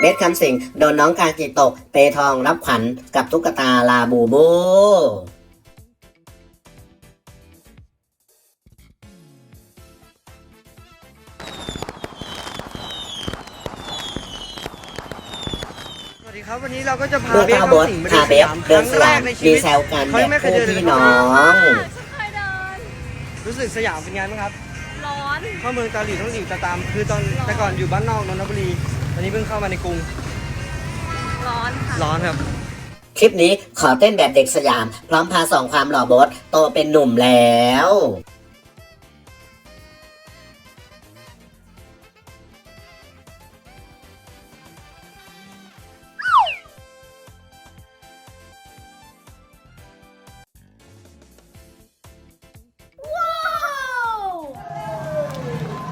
เบสคำสิงโดนน้องกากิโตะเปทองรับขวัญกับตุ๊กตาลาบูบูสวัสดีครับวันนี้เราก็จะพาเมื่อเบสข้าวบดเข้าสิงมาพาเบเดินสสยามเดินคสรั้งแรกในชียามมีวิตแซวกันเขาแบยังบไม่เคยคู่เดินเลยพี่นะน้อง ฉันเคยเดิน รู้สึกสยามเป็นไงบ้างครับ ร้อน เข้าเมืองเกาหลีต้องหลิวตาตาม คือตอนแต่ก่อนอยู่บ้านนอกนนทบุรี ตอนนี้เพิ่งเข้ามาในกรุง ร้อนค่ะ ร้อนครับ คลิปนี้ขอเต้นแบบเด็กสยาม พร้อมพาสองความหล่อโบสโตเป็นหนุ่มแล้ว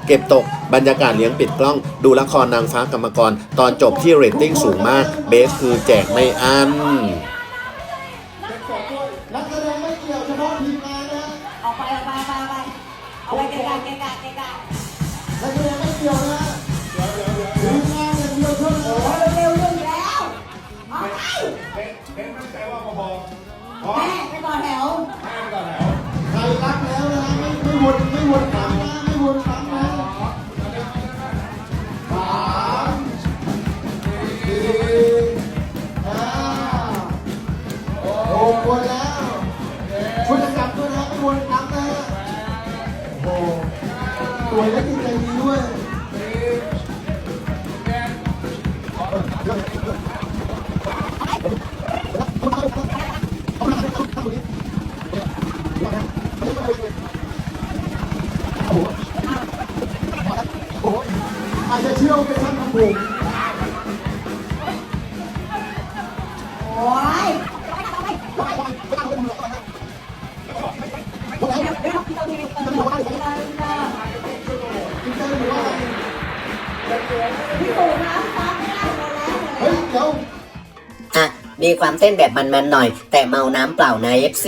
เก็บตกบรรยากาศเลี้ยงปิดกล้อง ดูละครนางฟ้ากรรมกร ตอนจบที่เรตติ้งสูงมาก เบสคือแจกไม่อั้นไม่เกี่ยวเฉพาะทีมงานนะออกไปออกไปออกไปออกไปเอาไปเกะกะเกะกะเกะกะนักแสดงไม่เกี่ยวนะทีมงานอย่างเดียวเท่านั้นโอ้ยเร็วๆอยู่แล้วออกไปแม่ไปต่อแถว ใครรักแล้วนะไม่ไม่วนไม่วนครั้ หกคนแล้วคุณจะกลับด้วยนะไม่วนครั้งนะโอ้โหสวยและจิตใจดีด้วยอาจจะเชื่อว่าเป็นท่านทำผม เฮ้ยเดี๋ยวอะ มีความเต้นแบบมันๆหน่อย แต่เมาน้ำเปล่าใน FC